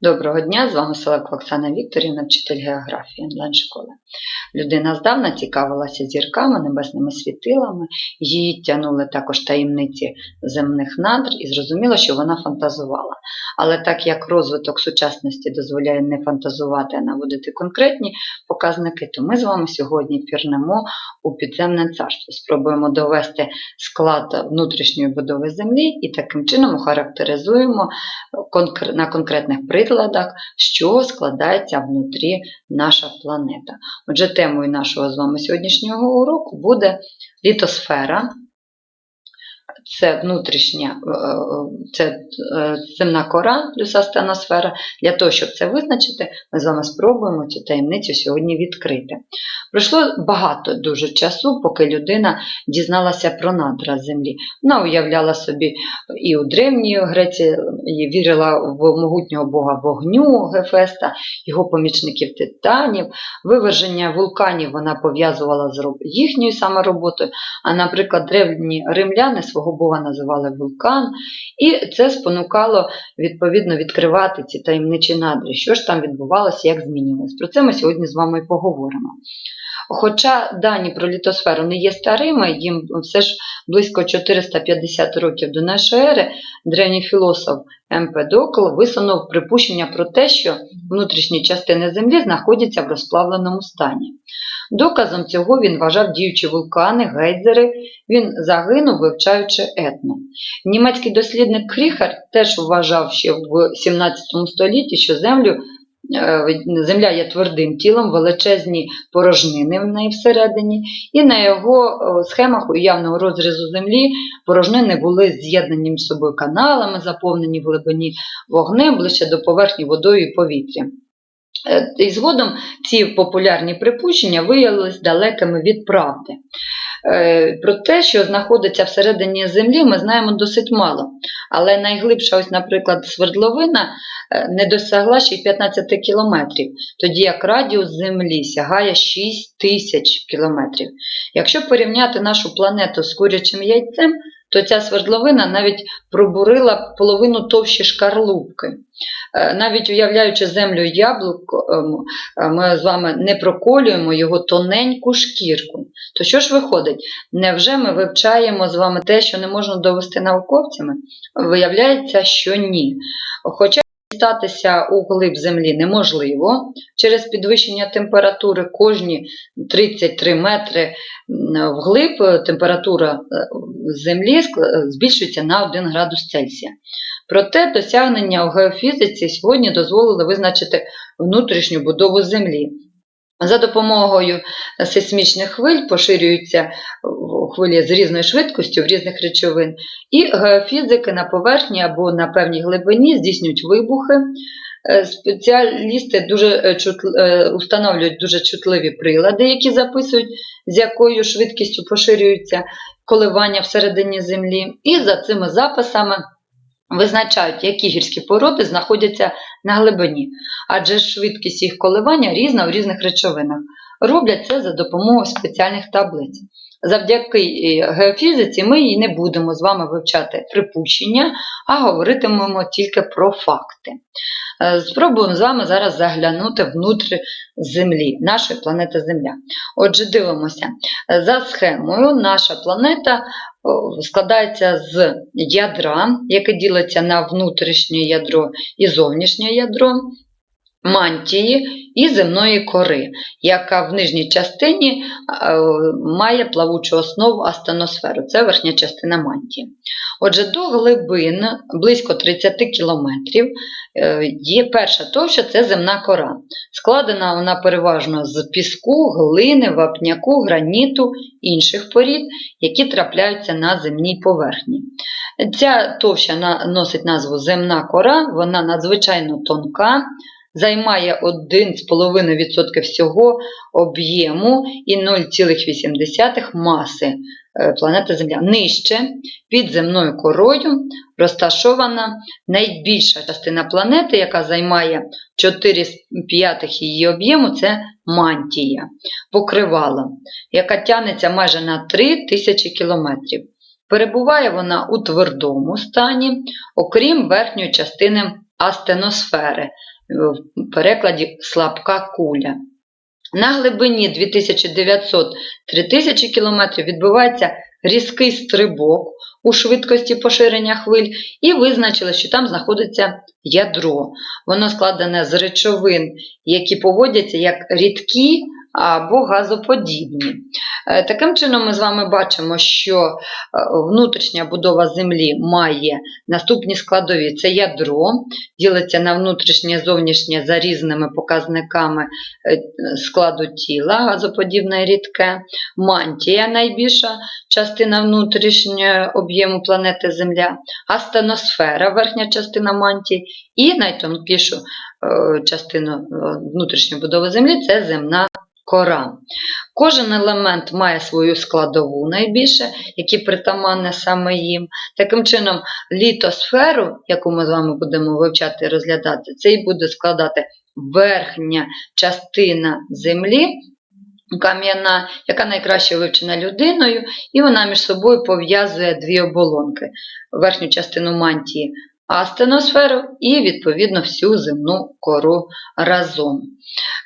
Доброго дня, з вами Селекова Оксана Вікторівна, вчитель географії онлайн-школи. Людина здавна цікавилася зірками, небесними світилами, її тягнули також таємниці земних надр і зрозуміло, що вона фантазувала. Але так як розвиток сучасності дозволяє не фантазувати, а наводити конкретні показники, то ми з вами сьогодні пірнемо у підземне царство. Спробуємо довести склад внутрішньої будови землі і таким чином охарактеризуємо на конкретних прикладах, з що складається внутрі наша планета. Отже, темою нашого з вами сьогоднішнього уроку буде літосфера. Це внутрішня, е, е, це е, земна кора плюс астеносфера. Для того, щоб це визначити, ми з вами спробуємо цю таємницю сьогодні відкрити. Пройшло багато дуже часу, поки людина дізналася про надра землі. Вона уявляла собі і у древній Греції і вірила в могутнього бога вогню Гефеста, його помічників титанів. Виверження вулканів вона пов'язувала з їхньою саме. А, наприклад, древні римляни свого бога називали вулкан, і це спонукало відповідно відкривати ці таємничі надри. Що ж там відбувалося, як змінювалося. Про це ми сьогодні з вами і поговоримо. Хоча дані про літосферу не є старими, їм все ж близько 450 років до нашої ери, древній філософ Емпедокл висунув припущення про те, що внутрішні частини Землі знаходяться в розплавленому стані. Доказом цього він вважав діючі вулкани, гейзери, він загинув, вивчаючи етно. Німецький дослідник Кріхер теж вважав ще в 17 столітті, що землю Земля є твердим тілом, величезні порожнини в неї всередині, і на його е, схемах уявного розрізу землі порожнини були з'єднані між собою каналами, заповнені в глибині вогнем ближче до поверхні водою і повітрям. Е, І згодом ці популярні припущення виявилися далекими від правди. Е, Про те, що знаходиться всередині землі, ми знаємо досить мало. Але найглибша, ось, наприклад, свердловина е, не досягла ще й 15 кілометрів, тоді як радіус Землі сягає 6 тисяч кілометрів. Якщо порівняти нашу планету з курячим яйцем, то ця свердловина навіть пробурила половину товщі шкарлупки. Е, Навіть уявляючи землю яблуком, е, ми з вами не проколюємо його тоненьку шкірку. То що ж виходить? Невже ми вивчаємо з вами те, що не можна довести науковцями? Виявляється, що ні. Хоча дістатися у глиб землі неможливо через підвищення температури кожні 33 метри вглиб е, температура е, землі збільшується на 1 градус Цельсія. Проте досягнення у геофізиці сьогодні дозволили визначити внутрішню будову Землі. За допомогою сейсмічних хвиль поширюються хвилі з різною швидкістю в різних речовин, і геофізики на поверхні або на певній глибині здійснюють вибухи. Е, Спеціалісти дуже е, е, установлюють дуже чутливі прилади, які записують, з якою швидкістю поширюються коливання всередині землі, і за цими записами визначають, які гірські породи знаходяться на глибині, адже швидкість їх коливання різна у різних речовинах. Роблять це за допомогою спеціальних таблиць. Завдяки е, геофізиці ми і не будемо з вами вивчати припущення, а говоритимемо тільки про факти. Е, Спробуємо з вами зараз заглянути внутрі Землі, нашої планети Земля. Отже, дивимося. Е, За схемою наша планета складається з ядра, яке ділиться на внутрішнє ядро і зовнішнє ядро, мантії і земної кори, яка в нижній частині е, має плавучу основу астеносферу. Це верхня частина мантії. Отже, до глибин близько 30 кілометрів е, є перша товща це земна кора. Складена вона переважно з піску, глини, вапняку, граніту, інших порід, які трапляються на земній поверхні. Ця товща носить назву земна кора, вона надзвичайно тонка, займає 1,5% всього об'єму і 0,8 маси е, планети Земля. Нижче, під земною корою, розташована найбільша частина планети, яка займає 4 з її об'єму, це мантія, покривало, яка тягнеться майже на 3 тисячі кілометрів. Перебуває вона у твердому стані, окрім верхньої частини астеносфери, в перекладі слабка куля. На глибині 2900-3000 км відбувається різкий стрибок у швидкості поширення хвиль, і визначили, що там знаходиться ядро. Воно складене з речовин, які поводяться як рідкі або газоподібні. Е, Таким чином, ми з вами бачимо, що е, внутрішня будова Землі має наступні складові: це ядро, ділиться на внутрішнє зовнішнє за різними показниками е, складу тіла, газоподібне рідке, мантія найбільша частина внутрішнього об'єму планети Земля, астеносфера, верхня частина мантії, і найтонкішу частину внутрішньої будови Землі це земна кора. Кожен елемент має свою складову найбільше, які притаманне саме їм. Таким чином, літосферу, яку ми з вами будемо вивчати і розглядати, це і буде складати верхня частина Землі, кам'яна, яка найкраще вивчена людиною, і вона між собою пов'язує дві оболонки: верхню частину мантії астеносферу і, відповідно, всю земну кору разом.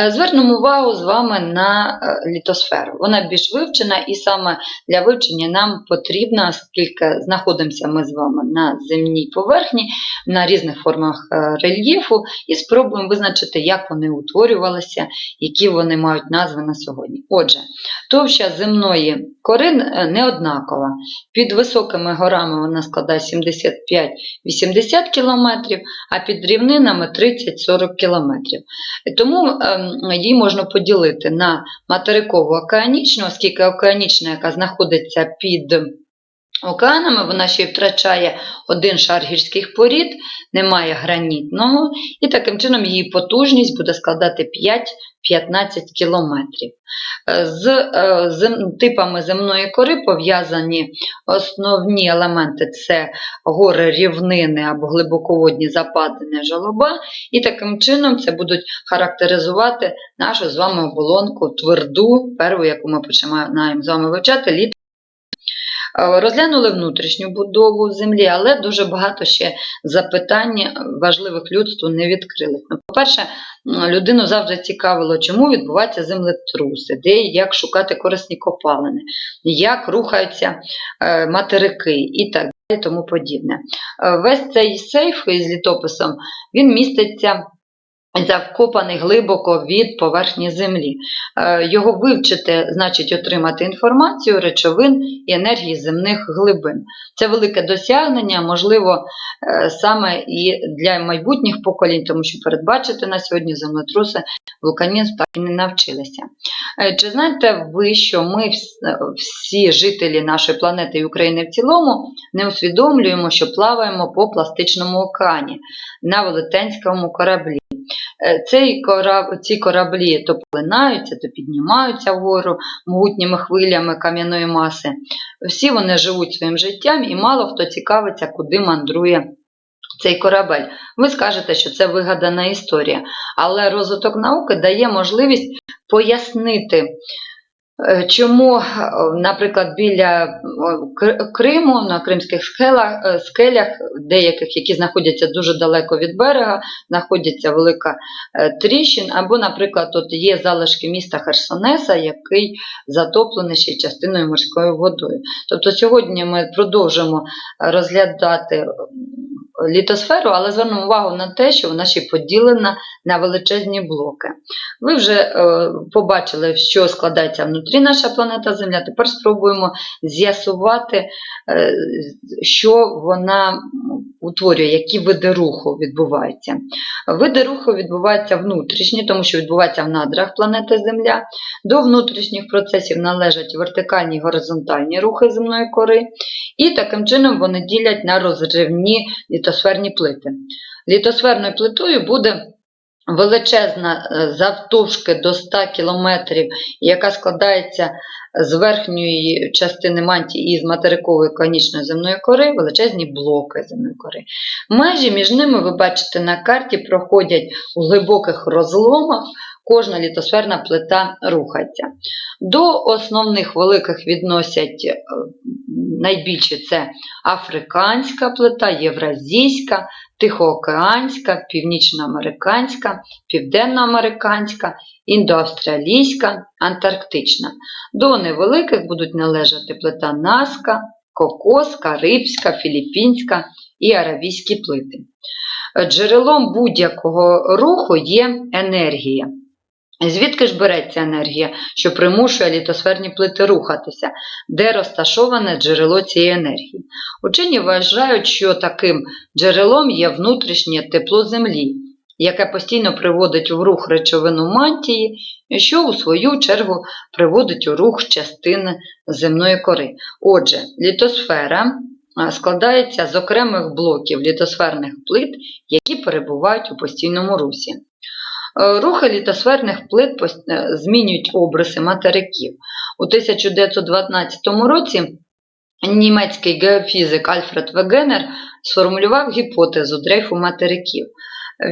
Е, Звернемо увагу з вами на е, літосферу. Вона більш вивчена, і саме для вивчення нам потрібно, оскільки знаходимося ми з вами на земній поверхні, на різних формах е, рельєфу, і спробуємо визначити, як вони утворювалися, які вони мають назви на сьогодні. Отже, товща земної кори не однакова. Під високими горами вона складає 75-80 км, а під рівнинами 30-40 км. Тому ем, її можна поділити на материкову океанічну, оскільки океанічна, яка знаходиться під океанами, вона ще й втрачає один шар гірських порід, немає гранітного, і таким чином її потужність буде складати 5-15 кілометрів. Е, З е, типами земної кори пов'язані основні елементи це гори рівнини або глибоководні западини жолоба, і таким чином це будуть характеризувати нашу з вами оболонку тверду, перву, яку ми починаємо з вами вивчати, Розглянули внутрішню будову землі, але дуже багато ще запитань важливих людству не відкрили. Ну, По-перше, людину завжди цікавило, чому відбуваються землетруси, де і як шукати корисні копалини, як рухаються е, материки і так далі, тому подібне. Е, Весь цей сейф із літописом він міститься. Закопаний глибоко від поверхні землі. Е, Його вивчити значить отримати інформацію, речовин і енергії земних глибин. Це велике досягнення, можливо, е, саме і для майбутніх поколінь, тому що передбачити на сьогодні землетруси вулканізм так і не навчилися. Е, Чи знаєте ви, що ми всі жителі нашої планети і України в цілому не усвідомлюємо, що плаваємо по пластичному океані на велетенському кораблі? Е, Цей кораб, ці кораблі то полинаються, то піднімаються вгору могутніми хвилями кам'яної маси. Всі вони живуть своїм життям і мало хто цікавиться, куди мандрує цей корабель. Ви скажете, що це вигадана історія, але розвиток науки дає можливість пояснити. Е, Чому, е, наприклад, біля Криму на кримських скелях, е, скелях, деяких, які знаходяться дуже далеко від берега, знаходиться велика е, тріщин, або, наприклад, от є залишки міста Херсонеса, який затоплений ще частиною морською водою. Тобто сьогодні ми продовжимо розглядати літосферу, але звернемо увагу на те, що вона ще поділена на величезні блоки. Ви вже е, побачили, що складається внутрі наша планета Земля. Тепер спробуємо з'ясувати, е, що вона утворює, які види руху відбуваються. Види руху відбуваються внутрішні, тому що відбуваються в надрах планети Земля. До внутрішніх процесів належать вертикальні і горизонтальні рухи земної кори, і таким чином вони ділять на розривні літосферні плити. Літосферною плитою буде величезна е, завтовшки до 100 км, яка складається з верхньої частини мантії і з материкової конічної земної кори, величезні блоки земної кори. Межі між ними, ви бачите на карті, проходять у глибоких розломах кожна літосферна плита рухається. До основних великих відносять е, найбільше це африканська плита, євразійська, тихоокеанська, північноамериканська, південноамериканська, індоавстралійська, антарктична. До невеликих будуть належати плита Наска, Кокос, Карибська, Філіппінська і Аравійські плити. Джерелом будь-якого руху є енергія. Звідки ж береться енергія, що примушує літосферні плити рухатися, де розташоване джерело цієї енергії? Учені вважають, що таким джерелом є внутрішнє тепло Землі, яке постійно приводить в рух речовину мантії, що у свою чергу приводить у рух частини земної кори. Отже, літосфера складається з окремих блоків літосферних плит, які перебувають у постійному русі. Е, Рухи літосферних плит е, змінюють обриси материків. У 1912 році німецький геофізик Альфред Вегенер сформулював гіпотезу дрейфу материків.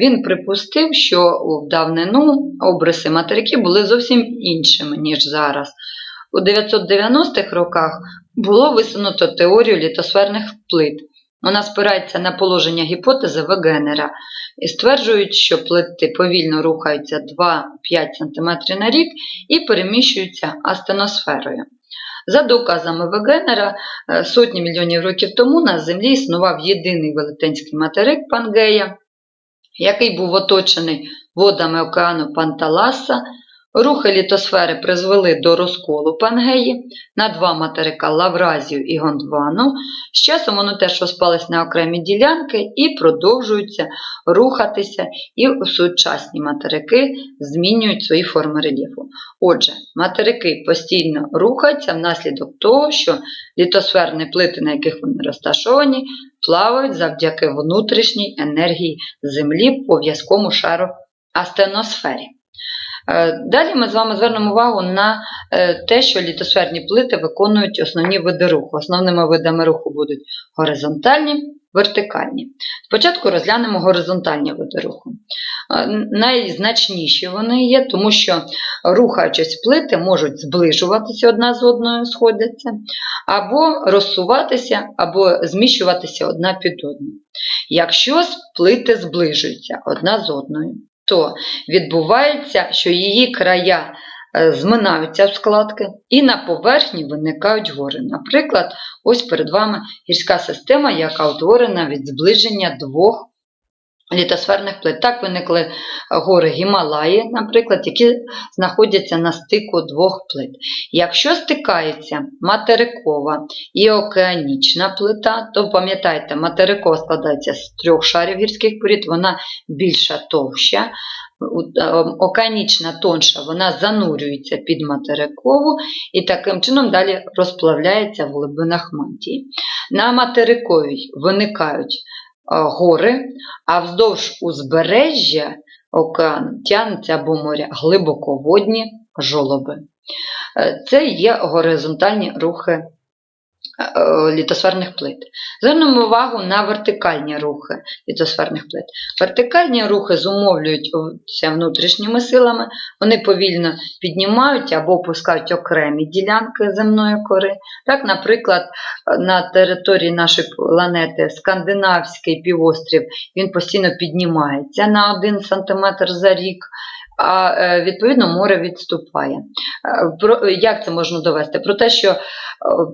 Він припустив, що в давнину обриси материків були зовсім іншими, ніж зараз. У 990-х роках було висунуто теорію літосферних плит. Вона спирається на положення гіпотези Вегенера і стверджують, що плити повільно рухаються 2-5 см на рік і переміщуються астеносферою. За доказами Вегенера, е, сотні мільйонів років тому на Землі існував єдиний велетенський материк Пангея, який був оточений водами океану Панталаса. Рухи літосфери призвели до розколу Пангеї на два материка Лавразію і Гондвану. З часом вони теж розпались на окремі ділянки і продовжуються рухатися, і сучасні материки змінюють свої форми рельєфу. Отже, материки постійно рухаються внаслідок того, що літосферні плити, на яких вони розташовані, плавають завдяки внутрішній енергії Землі по в'язкому шару астеносфері. Е, Далі ми з вами звернемо увагу на е, те, що літосферні плити виконують основні види руху. Основними видами руху будуть горизонтальні, вертикальні. Спочатку розглянемо горизонтальні види руху. Е, Найзначніші вони є, тому що рухаючись плити можуть зближуватися одна з одною, сходяться, або розсуватися, або зміщуватися одна під одну. Якщо плити зближуються одна з одною, то відбувається, що її края е, зминаються в складки і на поверхні виникають гори. Наприклад, ось перед вами гірська система, яка утворена від зближення двох літосферних плит. Так виникли гори Гімалаї, наприклад, які знаходяться на стику двох плит. Якщо стикається материкова і океанічна плита, то пам'ятайте, материкова складається з трьох шарів гірських порід, вона більша товща. Е, Океанічна тонша, вона занурюється під материкову і таким чином далі розплавляється в глибинах мантії. На материковій виникають е, гори, а вздовж узбережжя океану тягнуться або моря глибоководні жолоби. Е, Це є горизонтальні рухи е, е, літосферних плит. Звернемо увагу на вертикальні рухи літосферних плит. Вертикальні рухи зумовлюються внутрішніми силами, вони повільно піднімають або опускають окремі ділянки земної кори. Так, наприклад, на території нашої планети Скандинавський півострів він постійно піднімається на 1 см за рік. А е, відповідно море відступає. Е, Про як це можна довести? Про те, що е,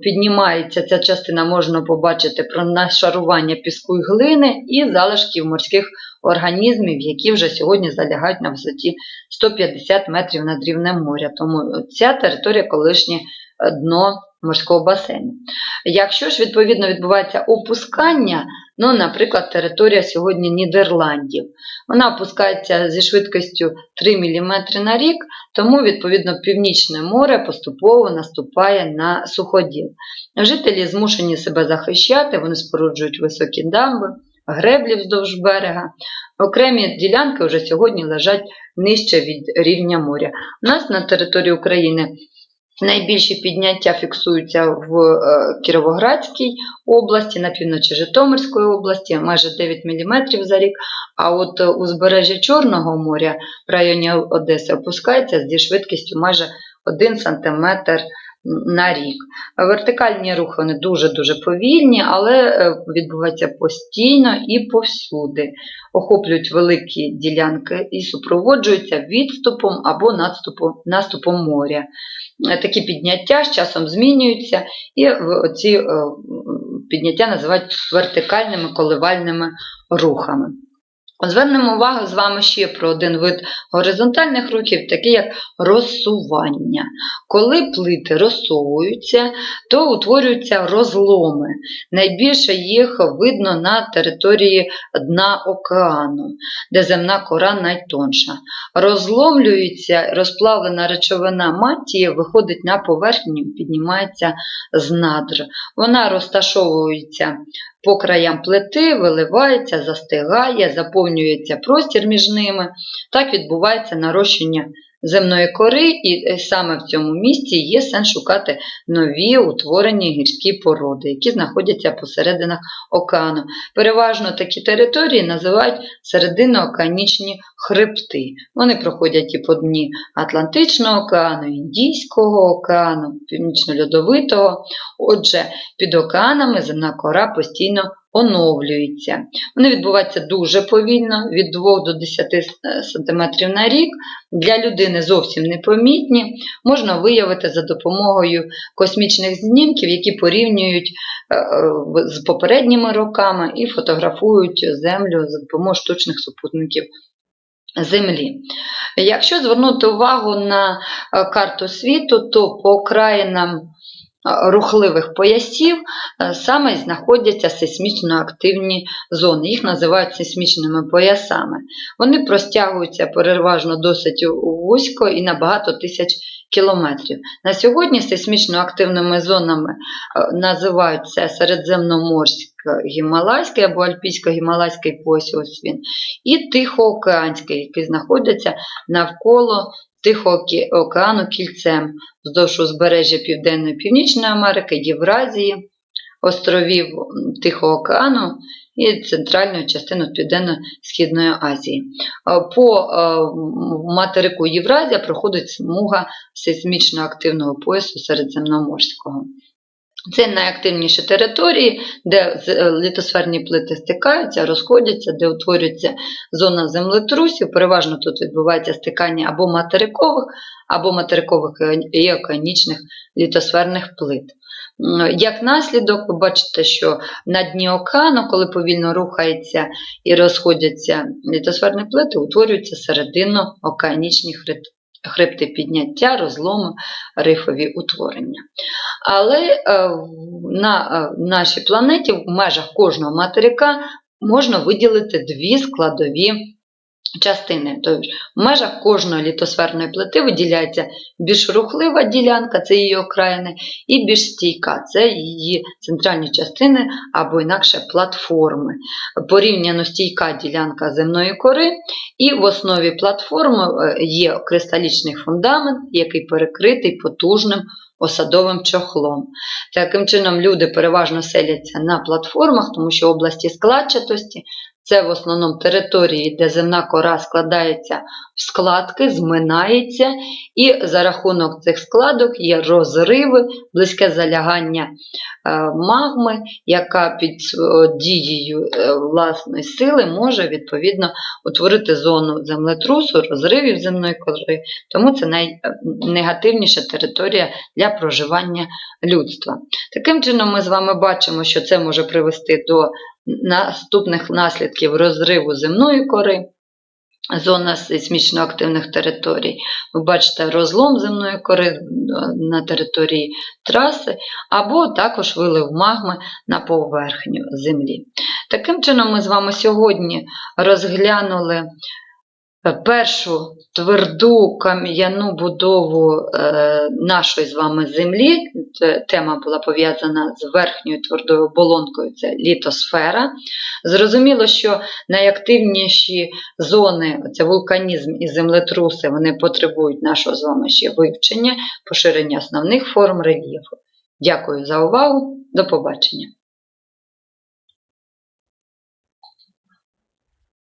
піднімається ця частина, можна побачити про нашарування піску і глини і залишків морських організмів, які вже сьогодні залягають на висоті 150 метрів над рівнем моря. Тому ця територія колишнє дно морського басейну. Якщо ж відповідно відбувається опускання, ну, наприклад, територія сьогодні Нідерландів, вона опускається зі швидкістю 3 мм на рік, тому відповідно Північне море поступово наступає на суходіл. Жителі змушені себе захищати, вони споруджують високі дамби, греблі вздовж берега. Окремі ділянки вже сьогодні лежать нижче від рівня моря. У нас на території України Найбільші підняття фіксуються в е, Кіровоградській області, на півночі Житомирської області, майже 9 мм за рік. А от е, узбережжя Чорного моря в районі Одеси опускається зі швидкістю майже 1 см на рік. Вертикальні рухи вони дуже-дуже повільні, але е, відбуваються постійно і повсюди. Охоплюють великі ділянки і супроводжуються відступом або наступом, наступом моря. Е, Такі підняття з часом змінюються, і ці е, підняття називають вертикальними коливальними рухами. Звернемо увагу з вами ще про один вид горизонтальних рухів, такий як розсування. Коли плити розсовуються, то утворюються розломи. Найбільше їх видно на території дна океану, де земна кора найтонша. Розломлюється розплавлена речовина матії, виходить на поверхню, піднімається з надр. Вона розташовується по краям плити, виливається, застигає, заповнюється простір між ними. Так відбувається нарощення земної кори, і е, саме в цьому місці є сенс шукати нові утворені гірські породи, які знаходяться посерединах океану. Переважно такі території називають серединно-океанічні хребти. Вони проходять і по дні Атлантичного океану, Індійського океану, Північно-Льодовитого. Отже, під океанами земна кора постійно оновлюється. Вони відбуваються дуже повільно, від 2 до 10 см на рік. Для людини зовсім непомітні. Можна виявити за допомогою космічних знімків, які порівнюють е, е, з попередніми роками і фотографують Землю за допомогою штучних супутників Землі. Якщо звернути увагу на е, карту світу, то по окраїнам е, рухливих поясів е, саме знаходяться сейсмічно активні зони. Їх називають сейсмічними поясами. Вони простягуються переважно досить вузько і на багато тисяч кілометрів. На сьогодні сейсмічно активними зонами е, називаються Середземноморсько-Гімалайський або Альпійсько-Гімалайський пояс, він, і Тихоокеанський, який знаходиться навколо Тихого океану кільцем вздовж узбережжя Південної Північної Америки, Євразії, островів Тихого океану і центральну частину Південно-Східної Азії. По материку Євразія проходить смуга сейсмічно активного поясу Середземноморського. Це найактивніші території, де е, літосферні плити стикаються, розходяться, де утворюється зона землетрусів. Переважно тут відбувається стикання або материкових, або материкових і океанічних літосферних плит. Як наслідок, ви бачите, що на дні океану, коли повільно рухається і розходяться літосферні плити, утворюються серединно-океанічні хребти. Хребти підняття, розломи, рифові утворення. Але е, на е, нашій планеті в межах кожного материка можна виділити дві складові частини. Тобто в межах кожної літосферної плити виділяється більш рухлива ділянка, це її окраїни, і більш стійка, це її центральні частини або інакше платформи. Порівняно стійка ділянка земної кори, і в основі платформи е, є кристалічний фундамент, який перекритий потужним осадовим чохлом. Таким чином, люди переважно селяться на платформах, тому що області складчатості це в основному території, де земна кора складається в складки, зминається, і за рахунок цих складок є розриви, близьке залягання е, магми, яка під е, дією е, власної сили може відповідно утворити зону землетрусу, розривів земної кори. Тому це найнегативніша територія для проживання людства. Таким чином, ми з вами бачимо, що це може привести до наступних наслідків розриву земної кори. Зона сейсмічно активних територій. Ви бачите розлом земної кори е, на території траси, або також вилив магми на поверхню землі. Таким чином, ми з вами сьогодні розглянули першу тверду кам'яну будову е, нашої з вами землі, тема була пов'язана з верхньою твердою оболонкою, це літосфера. Зрозуміло, що найактивніші зони, це вулканізм і землетруси, вони потребують нашого з вами ще вивчення, поширення основних форм рельєфу. Дякую за увагу, до побачення.